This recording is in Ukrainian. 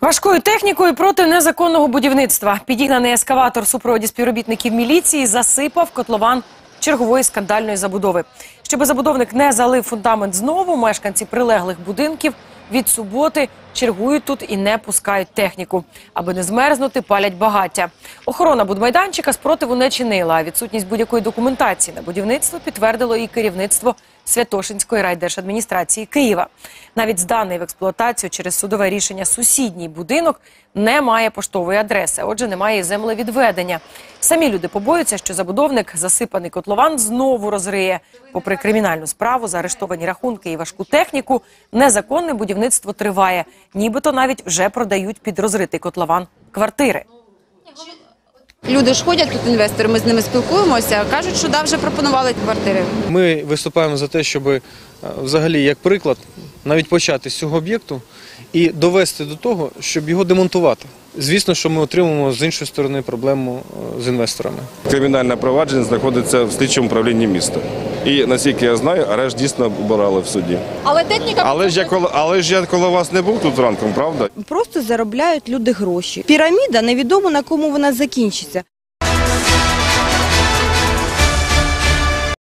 Важкою технікою проти незаконного будівництва підігнаний ескаватор супроводі співробітників міліції засипав котлован чергової скандальної забудови. Щоби забудовник не залив фундамент знову, мешканці прилеглих будинків від суботи чергують тут і не пускають техніку. Аби не змерзнути, палять багаття. Охорона будмайданчика спротиву не чинила. А відсутність будь-якої документації на будівництво підтвердило і керівництво Святошинської райдержадміністрації Києва. Навіть зданий в експлуатацію через судове рішення сусідній будинок не має поштової адреси, отже, немає і землевідведення. Самі люди побоюються, що забудовник засипаний котлован знову розриє. Попри кримінальну справу, заарештовані рахунки і важку техніку, незаконне будівництво триває. Нібито навіть вже продають під розритий котлован квартири. Люди ж ходять тут інвестори, ми з ними спілкуємося. Кажуть, що да, вже пропонували квартири. Ми виступаємо за те, щоб е, взагалі як приклад навіть почати з цього об'єкту і довести до того, щоб його демонтувати. Звісно, що ми отримаємо з іншої сторони проблему е, з інвесторами. Кримінальне провадження знаходиться в слідчому управлінні міста. І наскільки я знаю, арешт дійсно обирали в суді. Але техніка Але ж я коло але ж я коло вас не був тут ранком, правда? Просто заробляють люди гроші. Піраміда невідомо на кому вона закінчиться.